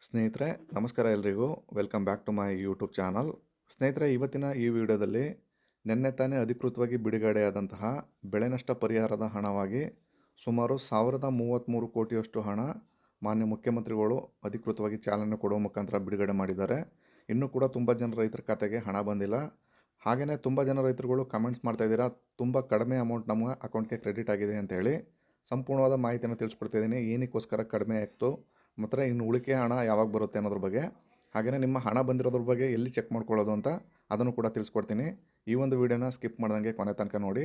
ಸ್ನೇಹಿತರೆ, ನಮಸ್ಕಾರ ಎಲ್ರಿಗೂ. Welcome back to my YouTube channel ಸ್ನೇಹಿತರೆ, ಇವತ್ತಿನ ಈ ವಿಡಿಯೋದಲ್ಲಿ ನಿನ್ನೆ ತಾನೇ ಅಧಿಕೃತವಾಗಿ ಬಿಡುಗಡೆಯಾದಂತಹ ಬೆಳೆ ನಷ್ಟ ಪರಿಹಾರದ ಹಣವಾಗಿ ಸುಮಾರು ಸಾವಿರದ ಮೂವತ್ತ್ಮೂರು ಕೋಟಿಯಷ್ಟು ಹಣ ಮಾನ್ಯ ಮುಖ್ಯಮಂತ್ರಿಗಳು ಅಧಿಕೃತವಾಗಿ ಚಾಲನೆ ಕೊಡುವ ಮುಖಾಂತರ ಬಿಡುಗಡೆ ಮಾಡಿದ್ದಾರೆ. ಇನ್ನೂ ಕೂಡ ತುಂಬ ಜನ ರೈತರ ಖಾತೆಗೆ ಹಣ ಬಂದಿಲ್ಲ. ಹಾಗೆಯೇ ತುಂಬ ಜನ ರೈತರುಗಳು ಕಮೆಂಟ್ಸ್ ಮಾಡ್ತಾಯಿದ್ದೀರಾ ತುಂಬ ಕಡಿಮೆ ಅಮೌಂಟ್ ನಮ್ಮ ಅಕೌಂಟ್ಗೆ ಕ್ರೆಡಿಟ್ ಆಗಿದೆ ಅಂತೇಳಿ ಸಂಪೂರ್ಣವಾದ ಮಾಹಿತಿಯನ್ನು ತಿಳಿಸ್ಕೊಡ್ತಿದ್ದೀನಿ ಏನಕ್ಕೋಸ್ಕರ ಕಡಿಮೆ ಆಯಿತು ಮತ್ತು ಇನ್ನು ಉಳಿಕೆ ಹಣ ಯಾವಾಗ ಬರುತ್ತೆ ಅನ್ನೋದ್ರ ಬಗ್ಗೆ. ಹಾಗೆಯೇ ನಿಮ್ಮ ಹಣ ಬಂದಿರೋದ್ರ ಬಗ್ಗೆ ಎಲ್ಲಿ ಚೆಕ್ ಮಾಡ್ಕೊಳ್ಳೋದು ಅಂತ ಅದನ್ನು ಕೂಡ ತಿಳಿಸ್ಕೊಡ್ತೀನಿ. ಈ ಒಂದು ವಿಡಿಯೋನ ಸ್ಕಿಪ್ ಮಾಡ್ದಂಗೆ ಕೊನೆ ತನಕ ನೋಡಿ.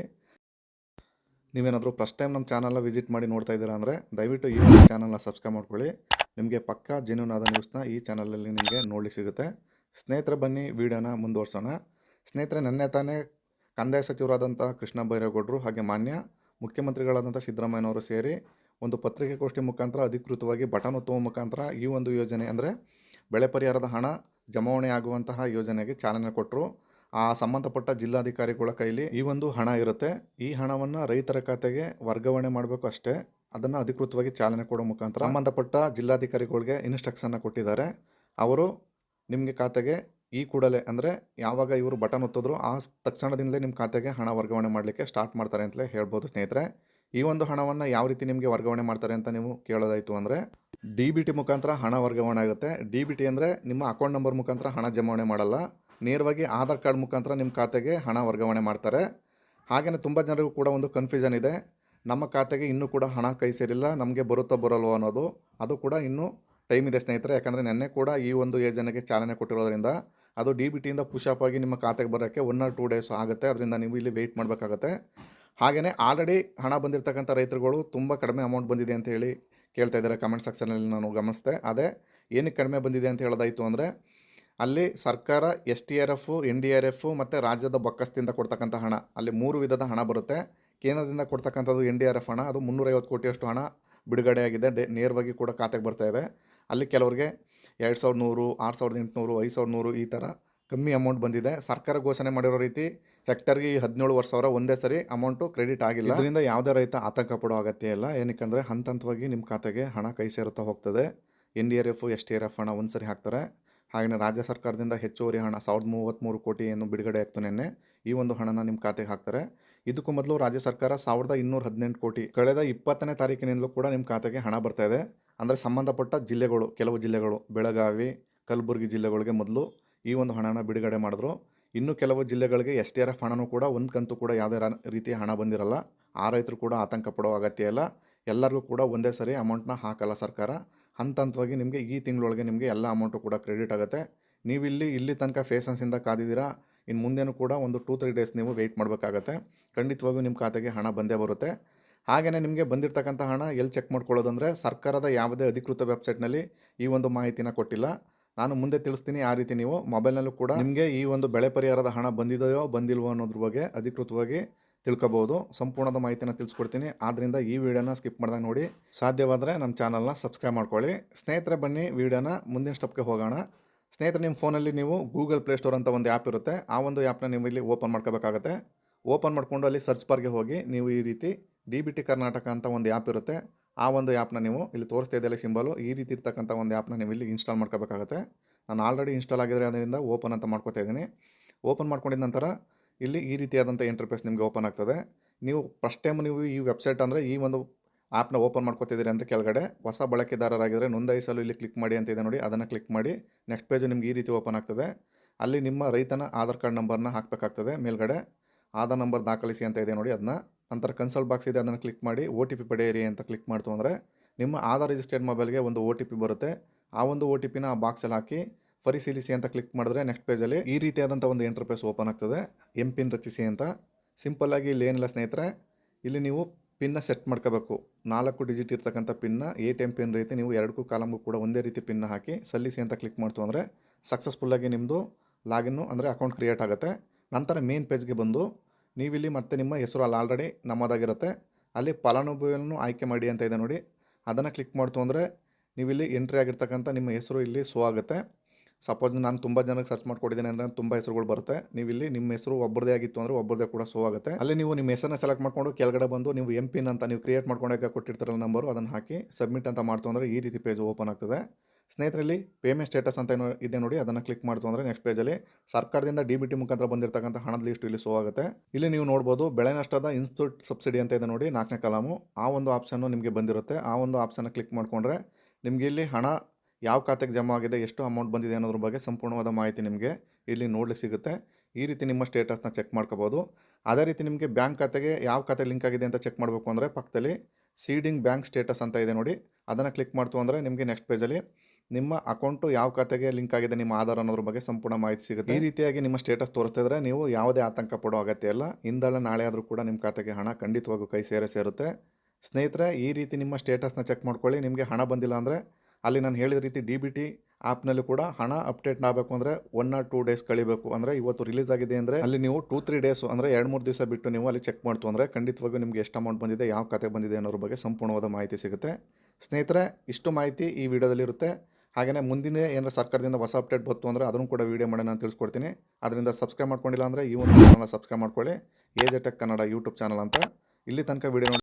ನೀವೇನಾದರೂ ಫಸ್ಟ್ ಟೈಮ್ ನಮ್ಮ ಚಾನಲ್ನ ವಿಸಿಟ್ ಮಾಡಿ ನೋಡ್ತಾ ಇದ್ದೀರಾ ಅಂದರೆ ದಯವಿಟ್ಟು ಈ ಒಂದು ಚಾನಲ್ನ ಸಬ್ಸ್ಕ್ರೈಬ್ ಮಾಡ್ಕೊಳ್ಳಿ. ನಿಮಗೆ ಪಕ್ಕಾ ಜೆನ್ಯೂನ್ ಆದ ನ್ಯೂಸ್ನ ಈ ಚಾನಲಲ್ಲಿ ನಿಮಗೆ ನೋಡ್ಲಿಕ್ಕೆ ಸಿಗುತ್ತೆ. ಸ್ನೇಹಿತರೆ ಬನ್ನಿ, ವಿಡಿಯೋನ ಮುಂದುವರ್ಸೋಣ. ಸ್ನೇಹಿತರೆ, ನೆನ್ನೆ ತಾನೇ ಕಂದಾಯ ಸಚಿವರಾದಂಥ ಕೃಷ್ಣ ಬೈರೇಗೌಡರು ಹಾಗೆ ಮಾನ್ಯ ಮುಖ್ಯಮಂತ್ರಿಗಳಾದಂಥ ಸಿದ್ದರಾಮಯ್ಯನವರು ಸೇರಿ ಒಂದು ಪತ್ರಿಕೆಗೋಷ್ಠಿ ಮುಖಾಂತರ ಅಧಿಕೃತವಾಗಿ ಬಟನ್ ಒತ್ತುವ ಮುಖಾಂತರ ಈ ಒಂದು ಯೋಜನೆ ಅಂದರೆ ಬೆಳೆ ಪರಿಹಾರದ ಹಣ ಜಮಾವಣೆ ಆಗುವಂತಹ ಯೋಜನೆಗೆ ಚಾಲನೆ ಕೊಟ್ಟರು ಆ ಸಂಬಂಧಪಟ್ಟ ಜಿಲ್ಲಾಧಿಕಾರಿಗಳ ಕೈಲಿ ಈ ಒಂದು ಹಣ ಇರುತ್ತೆ. ಈ ಹಣವನ್ನು ರೈತರ ಖಾತೆಗೆ ವರ್ಗಾವಣೆ ಮಾಡಬೇಕು ಅಷ್ಟೇ. ಅದನ್ನು ಅಧಿಕೃತವಾಗಿ ಚಾಲನೆ ಕೊಡೋ ಮುಖಾಂತರ ಸಂಬಂಧಪಟ್ಟ ಜಿಲ್ಲಾಧಿಕಾರಿಗಳಿಗೆ ಇನ್ಸ್ಟ್ರಕ್ಷನ್ನ ಕೊಟ್ಟಿದ್ದಾರೆ. ಅವರು ನಿಮಗೆ ಖಾತೆಗೆ ಈ ಕೂಡಲೇ ಅಂದರೆ ಯಾವಾಗ ಇವರು ಬಟನ್ ಒತ್ತಿದ್ರು ಆ ತಕ್ಷಣದಿಂದಲೇ ನಿಮ್ಮ ಖಾತೆಗೆ ಹಣ ವರ್ಗಾವಣೆ ಮಾಡಲಿಕ್ಕೆ ಸ್ಟಾರ್ಟ್ ಮಾಡ್ತಾರೆ ಅಂತಲೇ ಹೇಳ್ಬೋದು ಸ್ನೇಹಿತರೆ. ಈ ಒಂದು ಹಣವನ್ನು ಯಾವ ರೀತಿ ನಿಮಗೆ ವರ್ಗಾವಣೆ ಮಾಡ್ತಾರೆ ಅಂತ ನೀವು ಕೇಳೋದಾಯಿತು ಅಂದರೆ ಡಿ ಬಿ ಟಿ ಮುಖಾಂತರ ಹಣ ವರ್ಗಾವಣೆ ಆಗುತ್ತೆ. ಡಿ ಬಿ ಟಿ ಅಂದರೆ ನಿಮ್ಮ ಅಕೌಂಟ್ ನಂಬರ್ ಮುಖಾಂತರ ಹಣ ಜಮಾವಣೆ ಮಾಡಲ್ಲ. ನೇರವಾಗಿ ಆಧಾರ್ ಕಾರ್ಡ್ ಮುಖಾಂತರ ನಿಮ್ಮ ಖಾತೆಗೆ ಹಣ ವರ್ಗಾವಣೆ ಮಾಡ್ತಾರೆ. ಹಾಗೆಯೇ ತುಂಬ ಜನರಿಗೂ ಕೂಡ ಒಂದು ಕನ್ಫ್ಯೂಷನ್ ಇದೆ. ನಮ್ಮ ಖಾತೆಗೆ ಇನ್ನೂ ಕೂಡ ಹಣ ಕೈ ಸೇರಿಲ್ಲ. ನಮಗೆ ಬರುತ್ತೋ ಬರಲ್ವೋ ಅನ್ನೋದು. ಅದು ಕೂಡ ಇನ್ನೂ ಟೈಮ್ ಇದೆ ಸ್ನೇಹಿತರೆ. ಯಾಕಂದರೆ ನೆನ್ನೆ ಕೂಡ ಈ ಒಂದು ಯೋಜನೆಗೆ ಚಾಲನೆ ಕೊಟ್ಟಿರೋದ್ರಿಂದ ಅದು ಡಿ ಬಿ ಟಿಯಿಂದ ಪುಷಪ್ ಆಗಿ ನಿಮ್ಮ ಖಾತೆಗೆ ಬರೋಕ್ಕೆ ಒನ್ ಆರ್ ಟೂ ಡೇಸ್ ಆಗುತ್ತೆ. ಅದರಿಂದ ನೀವು ಇಲ್ಲಿ ವೆಯ್ಟ್ ಮಾಡಬೇಕಾಗತ್ತೆ. ಹಾಗೆಯೇ ಆಲ್ರೆಡಿ ಹಣ ಬಂದಿರತಕ್ಕಂಥ ರೈತರುಗಳು ತುಂಬ ಕಡಿಮೆ ಅಮೌಂಟ್ ಬಂದಿದೆ ಅಂತ ಹೇಳಿ ಕೇಳ್ತಾ ಇದ್ದಾರೆ ಕಮೆಂಟ್ ಸೆಕ್ಷನಲ್ಲಿ ನಾನು ಗಮನಿಸಿದೆ. ಅದೇ ಏನಕ್ಕೆ ಕಡಿಮೆ ಬಂದಿದೆ ಅಂತ ಹೇಳೋದಾಯಿತು ಅಂದರೆ ಅಲ್ಲಿ ಸರ್ಕಾರ S T R F N D R F ಮತ್ತು ರಾಜ್ಯದ ಬೊಕ್ಕಸದಿಂದ ಕೊಡ್ತಕ್ಕಂಥ ಹಣ, ಅಲ್ಲಿ ಮೂರು ವಿಧದ ಹಣ ಬರುತ್ತೆ. ಕೇಂದ್ರದಿಂದ ಕೊಡ್ತಕ್ಕಂಥದ್ದು ಎನ್ ಡಿ ಆರ್ ಎಫ್ ಹಣ, ಅದು ಮುನ್ನೂರೈವತ್ತು ಕೋಟಿಯಷ್ಟು ಹಣ ಬಿಡುಗಡೆಯಾಗಿದೆ. ಡೇ, ನೇರವಾಗಿ ಕೂಡ ಖಾತೆಗೆ ಬರ್ತಾ ಇದೆ. ಅಲ್ಲಿ ಕೆಲವರಿಗೆ ಎರಡು ಸಾವಿರದ ನೂರು, ಆರು ಸಾವಿರದ ಎಂಟುನೂರು, ಐದು ಸಾವಿರದ ನೂರು ಈ ಥರ ಕಮ್ಮಿ ಅಮೌಂಟ್ ಬಂದಿದೆ. ಸರ್ಕಾರ ಘೋಷಣೆ ಮಾಡಿರೋ ರೀತಿ ಹೆಕ್ಟರ್ಗೆ ಹದಿನೇಳು ವರ್ಷ ಸಾವಿರ ಒಂದೇ ಸರಿ ಅಮೌಂಟು ಕ್ರೆಡಿಟ್ ಆಗಿಲ್ಲ. ಇದರಿಂದ ಯಾವುದೇ ರೈತ ಆತಂಕ ಪಡೋ ಅಗತ್ಯ ಇಲ್ಲ. ಏನಕ್ಕೆ ಹಂತ ಹಂತವಾಗಿ ನಿಮ್ಮ ಖಾತೆಗೆ ಹಣ ಕೈ ಸೇರುತ್ತಾ ಹೋಗ್ತದೆ. N D R F S T R F ಹಣ ಒಂದು ಸರಿ ಹಾಕ್ತಾರೆ. ಹಾಗೆಯೇ ರಾಜ್ಯ ಸರ್ಕಾರದಿಂದ ಹೆಚ್ಚುವರಿ ಹಣ ಸಾವಿರದ ಮೂವತ್ತ್ಮೂರು ಕೋಟಿ ಏನು ಬಿಡುಗಡೆ ಆಗ್ತು ನಿನ್ನೆ. ಈ ಒಂದು ಹಣನ ನಿಮ್ಮ ಖಾತೆಗೆ ಹಾಕ್ತಾರೆ. ಇದಕ್ಕೂ ಮೊದಲು ರಾಜ್ಯ ಸರ್ಕಾರ ಸಾವಿರದ ಇನ್ನೂರ ಹದಿನೆಂಟು ಕೋಟಿ ಕಳೆದ ಇಪ್ಪತ್ತನೇ ತಾರೀಕಿನಿಂದಲೂ ಕೂಡ ನಿಮ್ಮ ಖಾತೆಗೆ ಹಣ ಬರ್ತಾ ಇದೆ. ಅಂದರೆ ಸಂಬಂಧಪಟ್ಟ ಜಿಲ್ಲೆಗಳು, ಕೆಲವು ಜಿಲ್ಲೆಗಳು, ಬೆಳಗಾವಿ, ಕಲಬುರಗಿ ಜಿಲ್ಲೆಗಳಿಗೆ ಮೊದಲು ಈ ಒಂದು ಹಣನ ಬಿಡುಗಡೆ ಮಾಡಿದ್ರು. ಇನ್ನು ಕೆಲವು ಜಿಲ್ಲೆಗಳಿಗೆ ಎಸ್ ಟಿ ಆರ್ ಎಫ್ ಹಣನೂ ಕೂಡ ಒಂದು ಕಂತು ಕೂಡ ಯಾವುದೇ ರೀತಿ ರೀತಿಯ ಹಣ ಬಂದಿರಲ್ಲ. ಆ ರೈತರು ಕೂಡ ಆತಂಕ ಪಡೋ ಅಗತ್ಯ ಇಲ್ಲ. ಎಲ್ಲರಿಗೂ ಕೂಡ ಒಂದೇ ಸರಿ ಅಮೌಂಟ್ನ ಹಾಕಲ್ಲ ಸರ್ಕಾರ. ಹಂತ ಹಂತವಾಗಿ ನಿಮಗೆ ಈ ತಿಂಗಳೊಳಗೆ ನಿಮಗೆ ಎಲ್ಲ ಅಮೌಂಟು ಕೂಡ ಕ್ರೆಡಿಟ್ ಆಗುತ್ತೆ. ನೀವಿಲ್ಲಿ ಇಲ್ಲಿ ತನಕ ಫೇಸನ್ಸಿಂದ ಕಾದಿದ್ದೀರಾ? ಇನ್ನು ಮುಂದೆನೂ ಕೂಡ ಒಂದು ಟೂ ತ್ರೀ ಡೇಸ್ ನೀವು ವೆಯ್ಟ್ ಮಾಡಬೇಕಾಗತ್ತೆ. ಖಂಡಿತವಾಗಿಯೂ ನಿಮ್ಮ ಖಾತೆಗೆ ಹಣ ಬಂದೇ ಬರುತ್ತೆ. ಹಾಗೆಯೇ ನಿಮಗೆ ಬಂದಿರತಕ್ಕಂಥ ಹಣ ಎಲ್ಲಿ ಚೆಕ್ ಮಾಡ್ಕೊಳ್ಳೋದಂದರೆ ಸರ್ಕಾರದ ಯಾವುದೇ ಅಧಿಕೃತ ವೆಬ್ಸೈಟ್ನಲ್ಲಿ ಈ ಒಂದು ಮಾಹಿತಿನ ಕೊಟ್ಟಿಲ್ಲ. ನಾನು ಮುಂದೆ ತಿಳಿಸ್ತೀನಿ ಆ ರೀತಿ ನೀವು ಮೊಬೈಲ್ನಲ್ಲೂ ಕೂಡ ನಿಮಗೆ ಈ ಒಂದು ಬೆಳೆ ಪರಿಹಾರದ ಹಣ ಬಂದಿದೆಯೋ ಬಂದಿಲ್ವೋ ಅನ್ನೋದ್ರ ಬಗ್ಗೆ ಅಧಿಕೃತವಾಗಿ ತಿಳ್ಕೊಬೋದು. ಸಂಪೂರ್ಣದ ಮಾಹಿತಿನ ತಿಳಿಸ್ಕೊಡ್ತೀನಿ. ಆದ್ದರಿಂದ ಈ ವಿಡಿಯೋನ ಸ್ಕಿಪ್ ಮಾಡ್ದಾಗ ನೋಡಿ. ಸಾಧ್ಯವಾದರೆ ನಮ್ಮ ಚಾನಲ್ನ ಸಬ್ಸ್ಕ್ರೈಬ್ ಮಾಡ್ಕೊಳ್ಳಿ. ಸ್ನೇಹಿತರೆ ಬನ್ನಿ, ವಿಡಿಯೋನ ಮುಂದಿನ ಸ್ಟೆಪ್ಗೆ ಹೋಗೋಣ. ಸ್ನೇಹಿತರೆ, ನಿಮ್ಮ ಫೋನಲ್ಲಿ ನೀವು ಗೂಗಲ್ ಪ್ಲೇಸ್ಟೋರ್ ಅಂತ ಒಂದು ಆ್ಯಪ್ ಇರುತ್ತೆ. ಆ ಒಂದು ಆ್ಯಪ್ನ ನೀವು ಇಲ್ಲಿ ಓಪನ್ ಮಾಡ್ಕೋಬೇಕಾಗತ್ತೆ. ಓಪನ್ ಮಾಡಿಕೊಂಡು ಅಲ್ಲಿ ಸರ್ಚ್ ಬಾರ್ಗೆ ಹೋಗಿ ನೀವು ಈ ರೀತಿ ಡಿ ಬಿ ಟಿ ಕರ್ನಾಟಕ ಅಂತ ಒಂದು ಆ್ಯಪ್ ಇರುತ್ತೆ. ಆ ಒಂದು ಆ್ಯಪ್ನ ನೀವು ಇಲ್ಲಿ ತೋರಿಸ್ತಾ ಇದೆಯಲ್ಲ ಸಿಂಬಲು ಈ ರೀತಿ ಇರ್ತಕ್ಕಂಥ ಒಂದು ಆ್ಯಪ್ನ ನೀವು ಇಲ್ಲಿ ಇನ್ಸ್ಟಾಲ್ ಮಾಡ್ಕೋಬೇಕಾಗುತ್ತೆ. ನಾನು ಆಲ್ರೆಡಿ ಇನ್ಸ್ಟಾಲ್ ಆಗಿದ್ರೆ ಅದರಿಂದ ಓಪನ್ ಅಂತ ಮಾಡ್ಕೋತಾ ಇದ್ದೀನಿ. ಓಪನ್ ಮಾಡ್ಕೊಂಡಿದ ನಂತರ ಇಲ್ಲಿ ಈ ರೀತಿಯಾದಂಥ ಇಂಟರ್ಫೇಸ್ ನಿಮಗೆ ಓಪನ್ ಆಗ್ತದೆ. ನೀವು ಫಸ್ಟ್ ಟೈಮ್ ನೀವು ಈ ವೆಬ್ಸೈಟ್ ಅಂದರೆ ಈ ಒಂದು ಆ್ಯಪ್ನ ಓಪನ್ ಮಾಡ್ಕೋತಿದ್ದೀರಿ ಅಂದರೆ ಕೆಳಗಡೆ ಹೊಸ ಬಳಕೆದಾರರಾಗಿದ್ದರೆ ನೋಂದಾಯಿಸಲು ಇಲ್ಲಿ ಕ್ಲಿಕ್ ಮಾಡಿ ಅಂತ ಇದೆ ನೋಡಿ, ಅದನ್ನು ಕ್ಲಿಕ್ ಮಾಡಿ ನೆಕ್ಸ್ಟ್ ಪೇಜು ನಿಮ್ಗೆ ಈ ರೀತಿ ಓಪನ್ ಆಗ್ತದೆ. ಅಲ್ಲಿ ನಿಮ್ಮ ರೈತನ ಆಧಾರ್ ಕಾರ್ಡ್ ನಂಬರ್ನ ಹಾಕಬೇಕಾಗ್ತದೆ ಮೇಲ್ಗಡೆ. ಆಧಾರ್ ನಂಬರ್ ದಾಖಲಿಸಿ ಅಂತ ಇದೆ ನೋಡಿ ಅದನ್ನ. ನಂತರ ಕನ್ಸಲ್ಟ್ ಬಾಕ್ಸ್ ಇದೆ, ಅದನ್ನು ಕ್ಲಿಕ್ ಮಾಡಿ ಒ ಟಿ ಪಿ ಪಡೆಯಿರಿ ಅಂತ ಕ್ಲಿಕ್ ಮಾಡ್ತು ಅಂದರೆ ನಿಮ್ಮ ಆಧಾರ್ ರಿಜಿಸ್ಟರ್ಡ್ ಮೊಬೈಲ್ಗೆ ಒಂದು ಒ ಟಿ ಪಿ ಬರುತ್ತೆ. ಆ ಒಂದು ಒ ಟಿ ಪಿನ ಆ ಬಾಕ್ಸಲ್ಲಿ ಹಾಕಿ ಪರಿಶೀಲಿಸಿ ಅಂತ ಕ್ಲಿಕ್ ಮಾಡಿದ್ರೆ ನೆಕ್ಸ್ಟ್ ಪೇಜಲ್ಲಿ ಈ ರೀತಿಯಾದಂಥ ಒಂದು ಇಂಟರ್ಫೇಸ್ ಓಪನ್ ಆಗ್ತದೆ. ಎಂ ಪಿನ್ ರಚಿಸಿ ಅಂತ. ಸಿಂಪಲ್ಲಾಗಿ ಇಲ್ಲಿ ಏನಿಲ್ಲ ಸ್ನೇಹಿತರೆ, ಇಲ್ಲಿ ನೀವು ಪಿನ್ನ ಸೆಟ್ ಮಾಡ್ಕೋಬೇಕು. ನಾಲ್ಕು ಡಿಜಿಟ್ ಇರ್ತಕ್ಕಂಥ ಪಿನ್ನ, ಎ ಟಿ ಎಂ ಪಿನ್ ರೀತಿ ನೀವು ಎರಡಕ್ಕೂ ಕಾಲಮ್ಗೂ ಕೂಡ ಒಂದೇ ರೀತಿ ಪಿನ್ನ ಹಾಕಿ ಸಲ್ಲಿಸಿ ಅಂತ ಕ್ಲಿಕ್ ಮಾಡ್ತು ಅಂದರೆ ಸಕ್ಸಸ್ಫುಲ್ಲಾಗಿ ನಿಮ್ಮದು ಲಾಗಿನ್ನು ಅಂದರೆ ಅಕೌಂಟ್ ಕ್ರಿಯೇಟ್ ಆಗುತ್ತೆ. ನಂತರ ಮೇನ್ ಪೇಜ್ಗೆ ಬಂದು ನೀವಿಲ್ಲಿ ಮತ್ತೆ ನಿಮ್ಮ ಹೆಸರು ಅಲ್ಲಿ ಆಲ್ರೆಡಿ ನಮ್ಮದಾಗಿರುತ್ತೆ. ಅಲ್ಲಿ ಫಲಾನುಭವಿಯನ್ನು ಆಯ್ಕೆ ಮಾಡಿ ಅಂತ ಇದೆ ನೋಡಿ. ಅದನ್ನು ಕ್ಲಿಕ್ ಮಾಡ್ತು ಅಂದರೆ ನೀವಿಲ್ಲಿ ಎಂಟ್ರಿ ಆಗಿರ್ತಕ್ಕಂಥ ನಿಮ್ಮ ಹೆಸರು ಇಲ್ಲಿ ಸೋ ಆಗುತ್ತೆ. ಸಪೋಸ್ ನಾನು ತುಂಬ ಜನಕ್ಕೆ ಸರ್ಚ್ ಮಾಡ್ಕೊಟ್ಟಿದ್ದೀನಿ ಅಂದರೆ ತುಂಬ ಹೆಸರುಗಳು ಬರುತ್ತೆ. ನೀವು ಇಲ್ಲಿ ನಿಮ್ಮ ಹೆಸರು ಒಬ್ಬರದೇ ಆಗಿತ್ತು ಅಂದರೆ ಒಬ್ಬರದೇ ಕೂಡ ಸೋ ಆಗುತ್ತೆ. ಅಲ್ಲಿ ನೀವು ನಿಮ್ಮ ಹೆಸರನ್ನ ಸೆಲೆಕ್ಟ್ ಮಾಡ್ಕೊಂಡು ಕೆಳಗಡೆ ಬಂದು ನೀವು ಎಂ ಪಿನ್ ಅಂತ ನೀವು ಕ್ರಿಯೇಟ್ ಮಾಡ್ಕೊಂಡಾಗ ಕೊಟ್ಟಿರ್ತಾರಲ್ಲ ನಂಬರು ಅದನ್ನು ಹಾಕಿ ಸಬ್ಮಿಟ್ ಅಂತ ಮಾಡ್ತು ಅಂದರೆ ಈ ರೀತಿ ಪೇಜ್ ಓಪನ್ ಆಗ್ತದೆ. ಸ್ನೇಹಿತರಲ್ಲಿ ಪೇಮೆಂಟ್ ಸ್ಟೇಟಸ್ ಅಂತ ಏನೋ ಇದೆ ನೋಡಿ, ಅದನ್ನು ಕ್ಲಿಕ್ ಮಾಡ್ತು ಅಂದರೆ ನೆಕ್ಸ್ಟ್ ಪೇಜಲ್ಲಿ ಸರ್ಕಾರದಿಂದ ಡಿ ಬಿ ಟಿ ಮುಖಾಂತರ ಬಂದಿರತಕ್ಕಂಥ ಹಣದ ಲಿಸ್ಟ್ ಇಲ್ಲಿ ಶೋ ಆಗುತ್ತೆ. ಇಲ್ಲಿ ನೀವು ನೋಡ್ಬೋದು, ಬೆಳೆ ನಷ್ಟದ ಇನ್ಸ್ಟಿಟ್ಯೂಟ್ ಸಬ್ಸಿಡಿ ಅಂತ ಇದೆ ನೋಡಿ, ನಾಲ್ಕನೇ ಕಾಲಮು ಆ ಒಂದು ಆಪ್ಷನ್ನು ನಿಮಗೆ ಬಂದಿರುತ್ತೆ. ಆ ಒಂದು ಆಪ್ಷನ್ನ ಕ್ಲಿಕ್ ಮಾಡಿಕೊಂಡ್ರೆ ನಿಮಗೆ ಇಲ್ಲಿ ಹಣ ಯಾವ ಖಾತೆಗೆ ಜಮಾ ಆಗಿದೆ, ಎಷ್ಟು ಅಮೌಂಟ್ ಬಂದಿದೆ ಅನ್ನೋದ್ರ ಬಗ್ಗೆ ಸಂಪೂರ್ಣವಾದ ಮಾಹಿತಿ ನಿಮಗೆ ಇಲ್ಲಿ ನೋಡ್ಲಿಕ್ಕೆ ಸಿಗುತ್ತೆ. ಈ ರೀತಿ ನಿಮ್ಮ ಸ್ಟೇಟಸ್ನ ಚೆಕ್ ಮಾಡ್ಕೋಬೋದು. ಅದೇ ರೀತಿ ನಿಮಗೆ ಬ್ಯಾಂಕ್ ಖಾತೆಗೆ ಯಾವ ಖಾತೆ ಲಿಂಕ್ ಆಗಿದೆ ಅಂತ ಚೆಕ್ ಮಾಡಬೇಕು ಅಂದರೆ ಪಕ್ಕದಲ್ಲಿ ಸೀಡಿಂಗ್ ಬ್ಯಾಂಕ್ ಸ್ಟೇಟಸ್ ಅಂತ ಇದೆ ನೋಡಿ, ಅದನ್ನು ಕ್ಲಿಕ್ ಮಾಡ್ತು ಅಂದರೆ ನಿಮಗೆ ನೆಕ್ಸ್ಟ್ ಪೇಜಲ್ಲಿ ನಿಮ್ಮ ಅಕೌಂಟು ಯಾವ ಖಾತೆಗೆ ಲಿಂಕ್ ಆಗಿದೆ ನಿಮ್ಮ ಆಧಾರ್ ಅನ್ನೋದ್ರ ಬಗ್ಗೆ ಸಂಪೂರ್ಣ ಮಾಹಿತಿ ಸಿಗುತ್ತೆ. ಈ ರೀತಿಯಾಗಿ ನಿಮ್ಮ ಸ್ಟೇಟಸ್ ತೋರಿಸ್ತಿದ್ರೆ ನೀವು ಯಾವುದೇ ಆತಂಕ ಪಡೋ ಅಗತ್ಯ ಇಲ್ಲ. ಇಂದಲ್ಲ ನಾಳೆ ಆದರೂ ಕೂಡ ನಿಮ್ಮ ಖಾತೆಗೆ ಹಣ ಖಂಡಿತವಾಗೂ ಕೈ ಸೇರೇ ಸೇರುತ್ತೆ. ಸ್ನೇಹಿತರೆ ಈ ರೀತಿ ನಿಮ್ಮ ಸ್ಟೇಟಸ್ನ ಚೆಕ್ ಮಾಡ್ಕೊಳ್ಳಿ. ನಿಮಗೆ ಹಣ ಬಂದಿಲ್ಲ ಅಂದರೆ ಅಲ್ಲಿ ನಾನು ಹೇಳಿದ ರೀತಿ ಡಿ ಬಿ ಟಿ ಆ್ಯಪ್ನಲ್ಲಿ ಕೂಡ ಹಣ ಅಪ್ಡೇಟ್ ಆಗಬೇಕು ಅಂದರೆ ಒನ್ ಆರ್ ಟೂ ಡೇಸ್ ಕಳಿಬೇಕು. ಅಂದರೆ ಇವತ್ತು ರಿಲೀಸ್ ಆಗಿದೆ ಅಂದರೆ ಅಲ್ಲಿ ನೀವು ಟೂ ತ್ರೀ ಡೇಸು ಅಂದರೆ ಎರಡು ಮೂರು ದಿವಸ ಬಿಟ್ಟು ನೀವು ಅಲ್ಲಿ ಚೆಕ್ ಮಾಡ್ತು ಅಂದರೆ ಖಂಡಿತವಾಗೂ ನಿಮಗೆ ಎಷ್ಟು ಅಮೌಂಟ್ ಬಂದಿದೆ ಯಾವ ಖಾತೆ ಬಂದಿದೆ ಅನ್ನೋದ್ರ ಬಗ್ಗೆ ಸಂಪೂರ್ಣವಾದ ಮಾಹಿತಿ ಸಿಗುತ್ತೆ. ಸ್ನೇಹಿತರೆ ಇಷ್ಟು ಮಾಹಿತಿ ಈ ವಿಡಿಯೋದಲ್ಲಿರುತ್ತೆ. ಹಾಗೆಯೇ ಮುಂದಿನ ಏನಾರ ಸರ್ಕಾರದಿಂದ ಹೊಸ ಅಪ್ಡೇಟ್ ಬಂತು ಅಂದರೆ ಅದನ್ನು ಕೂಡ ವೀಡಿಯೋ ಮಾಡಿ ನಾನು ತಿಳಿಸ್ಕೊಡ್ತೀನಿ. ಅದರಿಂದ ಸಬ್ಸ್ಕ್ರೈಬ್ ಮಾಡ್ಕೊಂಡಿಲ್ಲ ಅಂದರೆ ಈ ಒಂದು ಚಾನಲ್ನ ಸಬ್ಸ್ಕ್ರೈಬ್ ಮಾಡ್ಕೊಳ್ಳಿ. H J tech Kannada YouTube channel ಅಂತ. ಇಲ್ಲಿ ತನಕ ವೀಡಿಯೋ